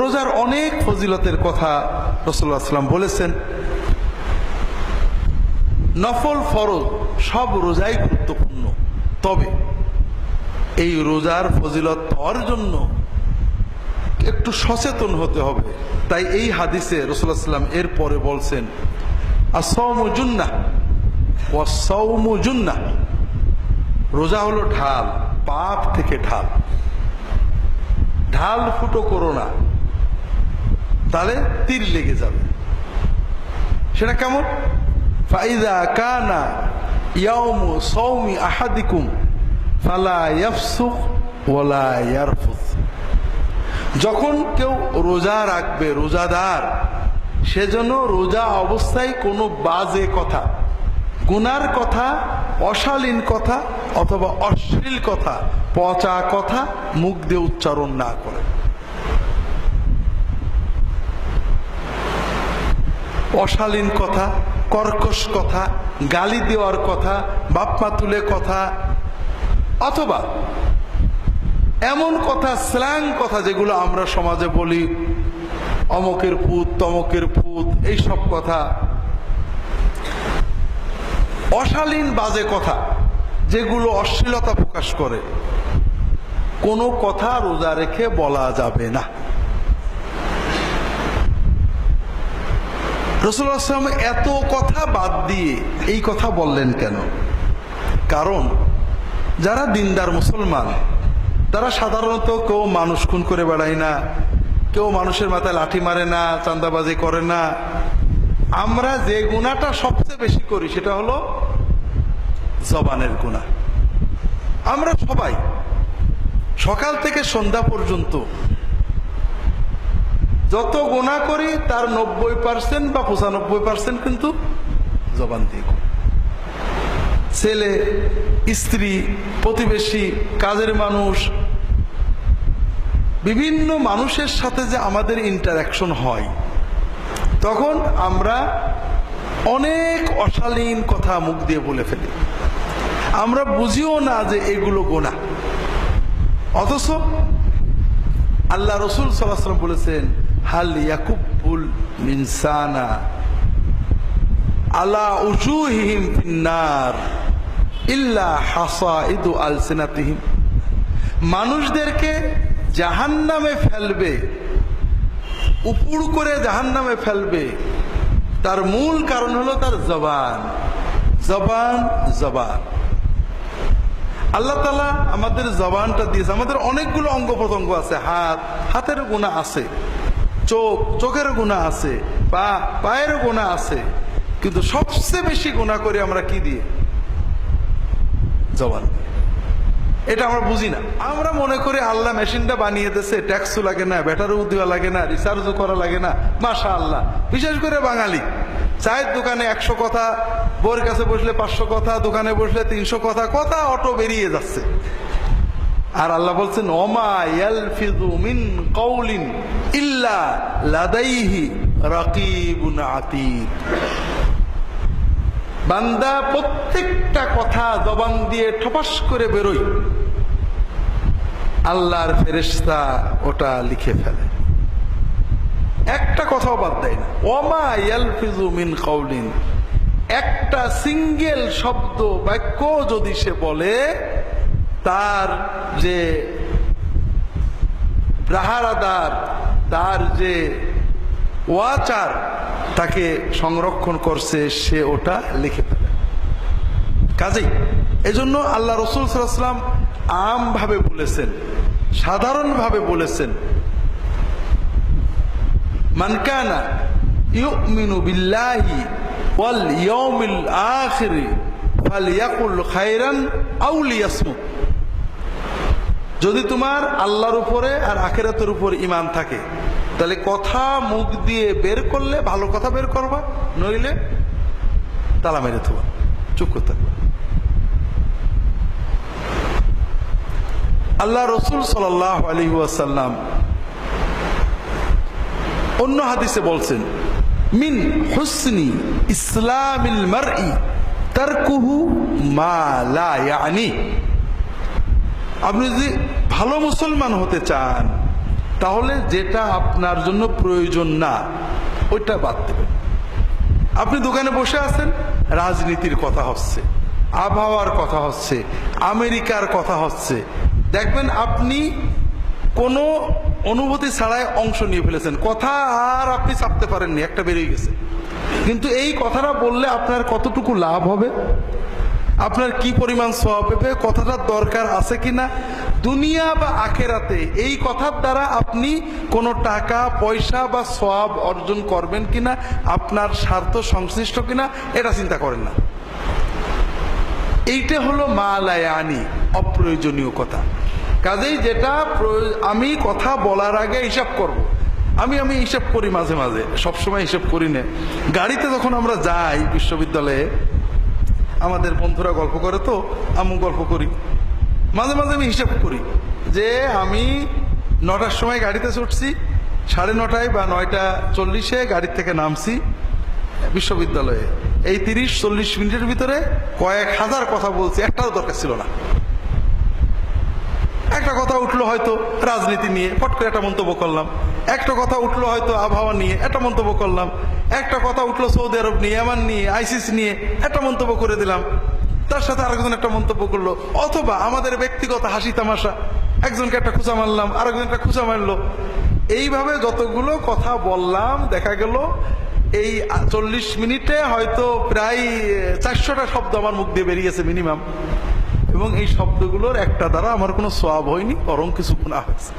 রোজার অনেক ফজিলতের কথা রসুল্লাহ সাল্লাম বলেছেন। নফল ফরজ সব রোজাই গুরুত্বপূর্ণ। তবে এই রোজার ফজিলত পাওয়ার জন্য একটু সচেতন হতে হবে। তাই এই হাদিসে রসুল্লাহ সাল্লাম এর পরে বলছেন আসৌমুজুন্না ও সৌমুজুন্না রোজা হলো ঢাল, পাপ থেকে ঢাল। ঢাল ফুটো করো না। তাহলে তীর লেগে যাবে। সেটা কেমন? ফাইদা কানা ইয়াউমু সৌমি আহাদিকুম যখন কেউ রোজা রাখবে, রোজাদার সেজন্য রোজা অবস্থায় কোনো বাজে কথা, গুনার কথা, অশালীন কথা অথবা অশ্লীল কথা, পচা কথা মুখ দিয়ে উচ্চারণ না করে। অশালীন কথা, কর্কশ কথা, গালি দেওয়ার কথা বাপমা তুলে কথা, অথবা এমন কথা স্ল্যাং কথা যেগুলো আমরা সমাজে বলি, অমকের পুত, তমকের পুত, এইসব কথা। অশালীন বাজে কথা যেগুলো অশ্লীলতা প্রকাশ করে। কোনো কথা রোজা রেখে বলা যাবে না। রসুল্লাহ আসলাম এত কথা বাদ দিয়ে এই কথা বললেন কেন? কারণ, যারা দিনদার মুসলমান, তারা সাধারণত কেউ মানুষ খুন করে বেড়ায় না, কেউ মানুষের মাথায় লাঠি মারে না চান্দাবাজি করে না। আমরা যে গুণাটা সবচেয়ে বেশি করি সেটা হলো জবানের গুণা আমরা সবাই সকাল থেকে সন্ধ্যা পর্যন্ত যত গোনা করি, তার নব্বই পার্সেন্ট বা পঁচানব্বই পার্সেন্ট কিন্তু জবান দিয়ে করি। ছেলে, স্ত্রী, প্রতিবেশী, কাজের মানুষ, বিভিন্ন মানুষের সাথে যে আমাদের ইন্টারাকশন হয়, তখন আমরা অনেক অশালীন কথা মুখ দিয়ে বলে ফেলি। আমরা বুঝিও না যে এগুলো গোনা অথচ আল্লাহ রসুল সাল্লাম বলেছেন হাল ইয়াকুবুল মিনসানা আলা উজুহিম ফিন্নার ইল্লা হাসা ইদু আলসিনাতিহিম মানুষদেরকে জাহান্নামে ফেলবে উপুড় করে জাহান্নামে ফেলবে। তার মূল কারণ হলো তার জবান। জবান জবান। আল্লাহ তালা আমাদের জবানটা দিয়েছে। আমাদের অনেকগুলো অঙ্গ প্রত্যঙ্গ আছে, হাত, হাতের গুণা আছে। চোখ চোখের গুণা আছে, পা পায়ের গুণা আছে, কিন্তু সবচেয়ে বেশি গুণা করি আমরা কি দিয়ে? জবান এটা আমরা বুঝি না। আমরা মনে করি আল্লাহ মেশিনটা বানিয়ে দিয়েছে, ট্যাক্সও লাগে না, ব্যাটারিও দেওয়া লাগে না, রিচার্জও করা লাগে না মাসা আল্লাহ বিশেষ করে বাঙালি। চায়ের দোকানে একশো কথা বউর কাছে বসলে পাঁচশো কথা, দোকানে বসলে তিনশো কথা কথা অটো বেরিয়ে যাচ্ছে। আর আল্লাহ বলছেন লাদাইহি বান্দা প্রত্যেকটা কথা জবান দিয়ে ঠপাস করে বেরোই আল্লাহর ফেরেশতা ওটা লিখে ফেলে। একটা কথাও বাদ দেয় না। ওমা ইয়ালফিজু মিন কওলিন। একটা সিঙ্গেল শব্দ বাক্য যদি সে বলে তার যে প্রাহারাদার, তার যে ওয়াচার, তাকে সংরক্ষণ করছে, সে ওটা লিখে ফেলে। কাজেই এজন্য আল্লাহ রসুল সাল্লাম আমভাবে বলেছেন, সাধারণভাবে বলেছেন মানকানা ইউমিনু বিল্লাহি ওয়াল ইয়াউমিল আখিরি ফালিয়াকুল খায়রান আও লিয়াসমুত। যদি তোমার আল্লাহর উপরে আর আখেরাতের উপর ইমান থাকে, তাহলে কথা মুখ দিয়ে বের করলে ভালো কথা বের করবা, নইলে তালা মেরে থবা, চুপ করতে আল্লাহ রসুল সাল আলী ওয়াসাল্লাম অন্য হাদিসে বলছেন, মিন হুসনি ইসলামিল মারই তারকুহু মা লা ইয়ানি। আপনি যদি ভালো মুসলমান হতে চান, তাহলে যেটা আপনার জন্য প্রয়োজন না, ওইটা বাদ দেবেন। আপনি দোকানে বসে আছেন, রাজনীতির কথা হচ্ছে, আবহাওয়ার কথা হচ্ছে, আমেরিকার কথা হচ্ছে। দেখবেন আপনি কোনো অনুভূতি ছাড়াই অংশ নিয়ে ফেলেছেন। কথা আর আপনি চাপতে পারেননি, একটা বেরিয়ে গেছে। কিন্তু এই কথাটা বললে আপনার কতটুকু লাভ হবে? আপনার কি পরিমাণ সব কথাটার দরকার আছে কিনা দুনিয়া বা আখেরাতে এই কথার দ্বারা আপনি কোনো টাকা, পয়সা বা সব অর্জন করবেন কিনা আপনার স্বার্থ সংশ্লিষ্ট কিনা এটা চিন্তা করেন না। এইটা হলো মালায়ানি অপ্রয়োজনীয় কথা। কাজেই যেটা আমি কথা বলার আগে হিসাব করব। আমি আমি হিসাব করি মাঝে মাঝে। সবসময় হিসাব করি না। গাড়িতে যখন আমরা যাই বিশ্ববিদ্যালয়ে আমাদের বন্ধুরা গল্প করে তো আমি গল্প করি। মাঝে মাঝে আমি হিসাব করি যে আমি নটার সময় গাড়িতে চড়ছি, সাড়ে নটায় বা নয়টা চল্লিশে গাড়ির থেকে নামছি বিশ্ববিদ্যালয়ে। এই তিরিশ চল্লিশ মিনিটের ভিতরে কয়েক হাজার কথা বলছি, একটাও দরকার ছিল না। একটা কথা উঠল হয়তো রাজনীতি নিয়ে, ফট করে একটা মন্তব্য করলাম। একটা কথা উঠল হয়তো আবহাওয়া নিয়ে, একটা মন্তব্য করলাম। একটা কথা উঠল সৌদি আরব নিয়ে এমান নিয়ে, আইসিস নিয়ে, একটা মন্তব্য করে দিলাম। তার সাথে আরেকজন একটা মন্তব্য করল, অথবা আমাদের ব্যক্তিগত হাসি তামাশা। একজনকে একটা খুঁচা মারলাম, আরেকজন একটা খুঁচা মারলো। এইভাবে যতগুলো কথা বললাম, দেখা গেল এই চল্লিশ মিনিটে হয়তো প্রায় চারশোটা শব্দ আমার মুখ দিয়ে বেরিয়েছে মিনিমাম এবং এই শব্দগুলোর একটা দ্বারা আমার কোনো সোয়াব হয়নি, বরং কিছু গুণা হয়েছে।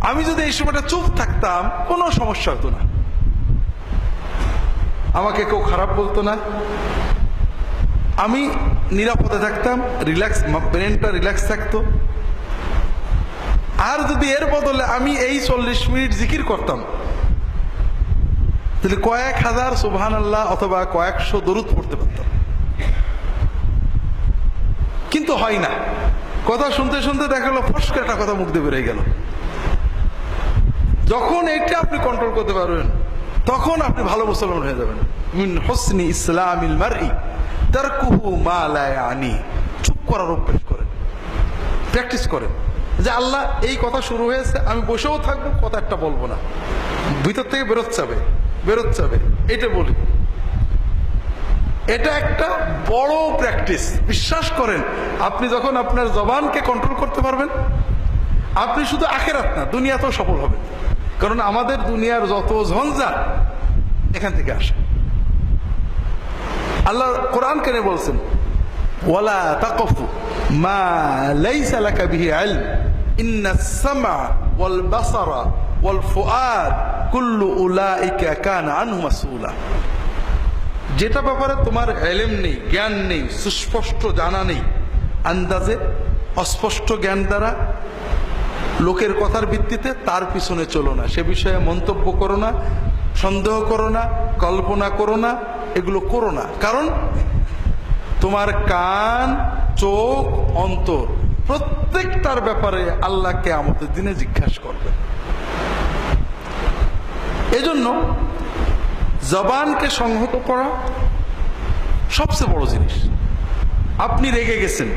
আমি যদি এই সময়টা চুপ থাকতাম, কোনো সমস্যা হতো না। আমাকে কেউ খারাপ বলতো না। আমি নিরাপদে থাকতাম রিল্যাক্স ব্রেনটা রিল্যাক্স থাকতো। আর যদি এর বদলে আমি এই চল্লিশ মিনিট জিকির করতাম, তাহলে কয়েক হাজার সুবহান আল্লাহ অথবা কয়েকশো দরুদ পড়তে পারতাম। কিন্তু হয় না। কথা শুনতে শুনতে দেখা গেলো ফসকে একটা কথা মুখ দিয়ে বেরিয়ে গেল। যখন এটা আপনি কন্ট্রোল করতে পারবেন, তখন আপনি ভালো মুসলমান হয়ে যাবেন। মিন হোসনি ইসলামিল মারই, তারকুহু মা লা ইয়ানি। চুপ করার অভ্যাস করেন। প্র্যাকটিস করেন। যে আল্লাহ এই কথা শুরু হয়েছে, আমি বসেও থাকব, কথা একটা বলব না। ভিতর থেকে বেরোত যাবে বেরোত যাবে। এটা বলি। এটা একটা বড় প্র্যাকটিস বিশ্বাস করেন, আপনি যখন আপনার জবানকে কন্ট্রোল করতে পারবেন, আপনি শুধু আখেরাত না, দুনিয়াতেও সফল হবেন। কারণ আমাদের দুনিয়ার যত ঝঞ্ঝাট এখান থেকে আসে। আল্লাহ কোরআন কেনে বলছেন, ওয়ালা তাকফু মা লাইসা লাকা বিহি ইলম ইন্না সামা ওয়াল বাসারা ওয়াল ফুআদ কুল্লু উলাইকা কানা আনহু মাসউলা। যেটা ব্যাপারে তোমার এলেম নেই, জ্ঞান নেই, সুস্পষ্ট জানা নেই, আন্দাজে অস্পষ্ট জ্ঞান দ্বারা লোকের কথার ভিত্তিতে তার পিছনে চলো না। সে বিষয়ে মন্তব্য করো না, সন্দেহ করো না, কল্পনা করো না, এগুলো করো না। কারণ তোমার কান, চোখ, অন্তর প্রত্যেকটার ব্যাপারে আল্লাহকে আমাদের দিনে জিজ্ঞাসা করবে। এজন্য জবানকে সংহত করা সবচেয়ে বড় জিনিস। আপনি রেগে গেছেন।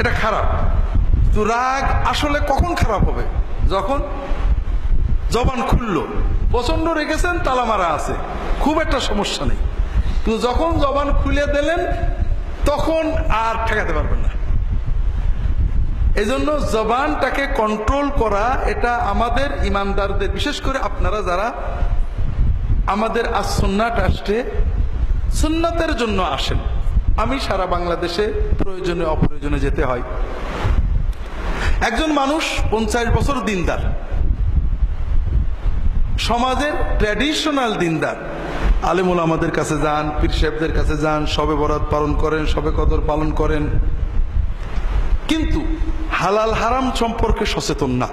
এটা খারাপ। তো রাগ আসলে কখন খারাপ হবে? যখন জবান খুললো। প্রচণ্ড রেগেছেন তালা মারা আছে। খুব একটা সমস্যা নেই। কিন্তু যখন জবান খুলে দিলেন, তখন আর ঠেকাতে পারবেন না। এজন্য জবানটাকে কন্ট্রোল করা, এটা আমাদের ইমানদারদের, বিশেষ করে আপনারা যারা আমাদের আজ সুন্নাট আসছে, সুন্নাতের জন্য আসেন। আমি সারা বাংলাদেশে প্রয়োজনে অপ্রয়োজনে যেতে হয়। একজন মানুষ পঞ্চাশ বছর দিনদার। সমাজের ট্র্যাডিশনাল দিনদার। আলেমুল আমাদের কাছে যান, পীর সাহেবদের কাছে যান, সবে বরাত পালন করেন, সবে কদর পালন করেন। কিন্তু হালাল হারাম সম্পর্কে সচেতন না।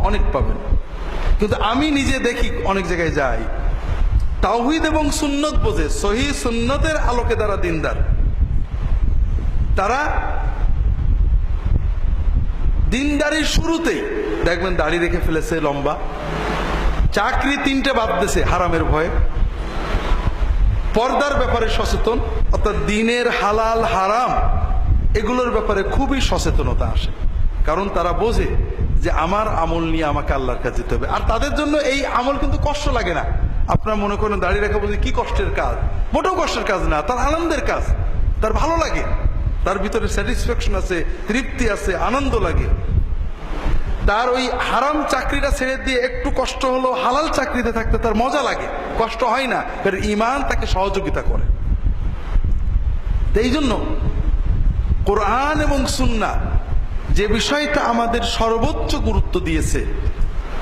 অনেক পাবেন। কিন্তু আমি নিজে দেখি অনেক জায়গায় যাই, তাওহিদ এবং সুন্নত বোঝে, সহি সুন্নতের আলোকে দ্বারা দিনদার। তারা দিনদারির শুরুতেই দেখবেন দাড়ি রেখে ফেলেছে লম্বা, চাকরি তিনটে বাদ হারামের ভয়ে। পর্দার ব্যাপারে সচেতন, অর্থাৎ দিনের হালাল হারাম, এগুলোর ব্যাপারে খুবই সচেতনতা আসে। কারণ তারা বোঝে যে আমার আমল নিয়ে আমাকে আল্লাহর কাছে যেতে হবে। আর তাদের জন্য এই আমল কিন্তু কষ্ট লাগে না। আপনারা মনে করেন দাঁড়িয়ে রাখা বলছে কি কষ্টের কাজ? মোটেও কষ্টের কাজ না, তার আনন্দের কাজ, তার ভালো লাগে। তার ভিতরে স্যাটিসফ্যাকশন আছে, তৃপ্তি আছে, আনন্দ লাগে। তার ওই হারাম চাকরিটা ছেড়ে দিয়ে একটু কষ্ট হলো হালাল চাকরিতে থাকতে তার মজা লাগে। কষ্ট হয় না, কারণ ইমান তাকে সহযোগিতা করে। এই জন্য কোরআন এবং সুন্না যে বিষয়টা আমাদের সর্বোচ্চ গুরুত্ব দিয়েছে,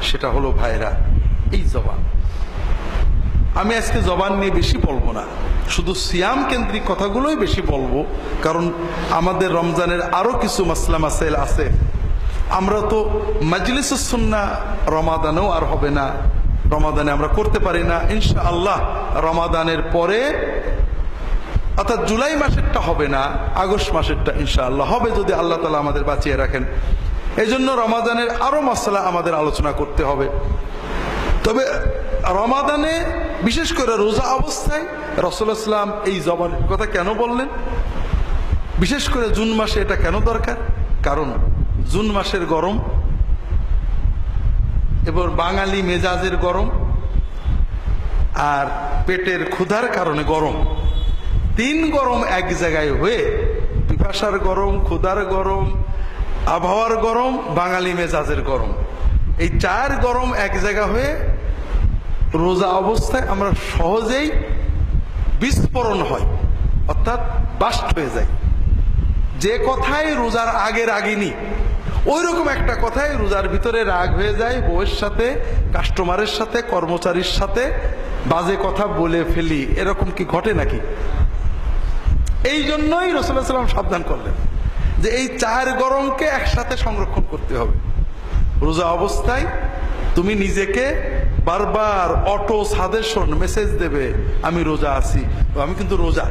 সেটা হলো ভাইরা, এই জবান। আমি আজকে জবান নিয়ে বেশি বলব না। শুধু সিয়াম কেন্দ্রিক কথাগুলোই বেশি বলব, কারণ আমাদের রমজানের আরও কিছু মাসলা মাসাইল আছে। আমরা তো মাজলিস সুন্না রমাদানেও আর হবে না। রমাদানে আমরা করতে পারি না। ইনশা আল্লাহ রমাদানের পরে, অর্থাৎ জুলাই মাসেরটা হবে না, আগস্ট মাসেরটা ইনশাআল্লাহ হবে যদি আল্লাহ তালা আমাদের বাঁচিয়ে রাখেন। এই জন্য রমাদানের আরও মশলা আমাদের আলোচনা করতে হবে। তবে রমাদানে বিশেষ করে রোজা অবস্থায় রসুলাম এই জবানের কথা কেন বললেন? বিশেষ করে জুন মাসে এটা কেন দরকার? কারণ জুন মাসের গরম এবং বাঙালি মেজাজের গরম, আর পেটের ক্ষুধার কারণে গরম। তিন গরম এক জায়গায় হয়ে পিপাসার গরম, ক্ষুধার গরম, আবহাওয়ার গরম, বাঙালি মেজাজের গরম। এই চার গরম এক জায়গা হয়ে রোজা অবস্থায় আমরা সহজেই বিস্ফোরণ হয়, অর্থাৎ বাস্ট হয়ে যায়। যে কথাই রোজার আগে রাগিনি ওই রকম একটা কথাই রোজার ভিতরে রাগ হয়ে যায়, বউয়ের সাথে কাস্টমারের সাথে, কর্মচারীর সাথে বাজে কথা বলে ফেলি, এরকম কি ঘটে নাকি? এই জন্যই রসুল্লাহ সাল্লাম সাবধান করলেন যে এই চার গরমকে একসাথে সংরক্ষণ করতে হবে। রোজা অবস্থায় তুমি নিজেকে বারবার অটো সাজেশন মেসেজ দেবে, আমি রোজা আছি। আমি কিন্তু রোজা।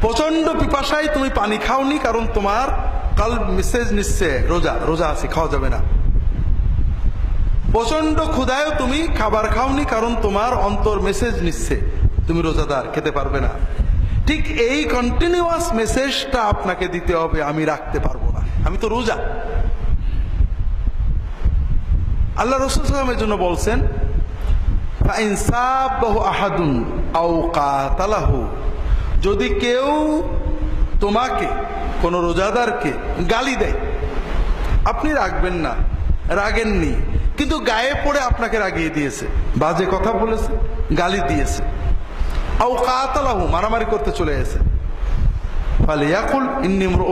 প্রচণ্ড পিপাসায় তুমি পানি খাওনি কারণ তোমার কাল মেসেজ নিচ্ছে, রোজা রোজা আছি, খাওয়া যাবে না। প্রচণ্ড ক্ষুধায় তুমি খাবার খাওনি কারণ তোমার অন্তর মেসেজ নিচ্ছে, তুমি রোজাদার, খেতে পারবে না। ঠিক এই কন্টিনিউয়াস মেসেজটা আপনাকে দিতে হবে, আমি রাখতে পারব না। আমি তো রোজা। আল্লাহ রসুল জন্য বলছেন আহাদুন কাতালাহু। যদি কেউ তোমাকে, কোনো রোজাদারকে গালি দেয়, আপনি রাখবেন না, রাগেননি, কিন্তু গায়ে পড়ে আপনাকে রাগিয়ে দিয়েছে, বাজে কথা বলেছে, গালি দিয়েছে, আও কাতালাহু, মারামারি করতে চলে এসে ফলে ইয়াকুল ইন্নিমর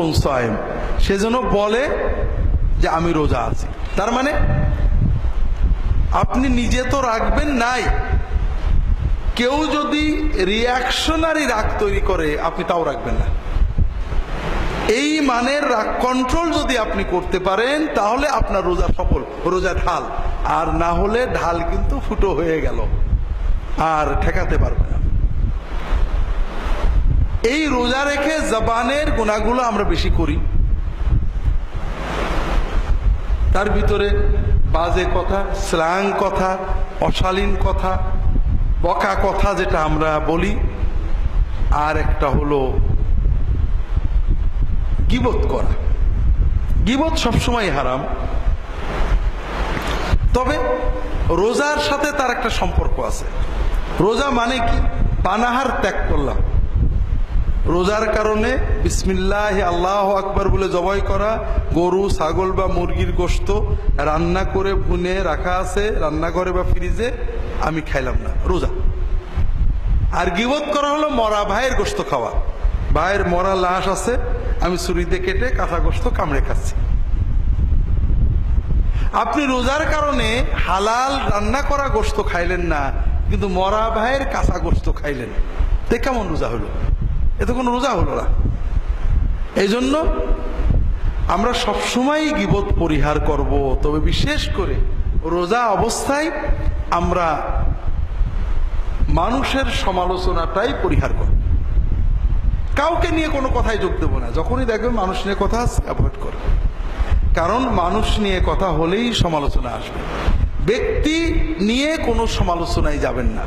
সেজন্য বলে যে আমি রোজা আছি। তার মানে আপনি নিজে তো রাখবেন নাই। কেউ যদি রিয়াকশনারি রাগ তৈরি করে, আপনি তাও রাখবেন না। এই মানের রাগ কন্ট্রোল যদি আপনি করতে পারেন, তাহলে আপনার রোজা সফল রোজা ঢাল। আর না হলে ঢাল কিন্তু ফুটো হয়ে গেল। আর ঠেকাতে পারবে না। এই রোজা রেখে জবানের গুণাগুলো আমরা বেশি করি। তার ভিতরে বাজে কথা স্ল্যাং কথা, অশালীন কথা, বকা কথা যেটা আমরা বলি। আর একটা হলো গিবত করা। গিবত সবসময় হারাম। তবে রোজার সাথে তার একটা সম্পর্ক আছে। রোজা মানে কি? পানাহার ত্যাগ করলাম। রোজার কারণে বিসমিল্লাহ আল্লাহ আকবর বলে জবাই করা গরু, ছাগল বা মুরগির গোস্ত রান্না করে ভুনে রাখা আছে, রান্নাঘরে বা ফ্রিজে, আমি খাইলাম না, রোজা। আর গিবত করা হলো মরা ভাইয়ের গোস্ত খাওয়া। ভাইয়ের মরা লাশ আছে, আমি ছুরিতে কেটে কাঁচা গোস্ত কামড়ে খাচ্ছি। আপনি রোজার কারণে হালাল রান্না করা গোস্ত খাইলেন না, কিন্তু মরা ভাইয়ের কাঁচা গোস্ত খাইলেন। তে কেমন রোজা হলো? এতে কোনো রোজা হলো না। এই জন্য আমরা সবসময় গিবত পরিহার করব, তবে বিশেষ করে রোজা অবস্থায় আমরা মানুষের সমালোচনাটাই পরিহার করব। কাউকে নিয়ে কোনো কথায় যোগ দেবো না, যখনই দেখবেন মানুষ নিয়ে কথা অ্যাভয়েড করে কারণ মানুষ নিয়ে কথা হলেই সমালোচনা আসবে। ব্যক্তি নিয়ে কোনো সমালোচনায় যাবেন না।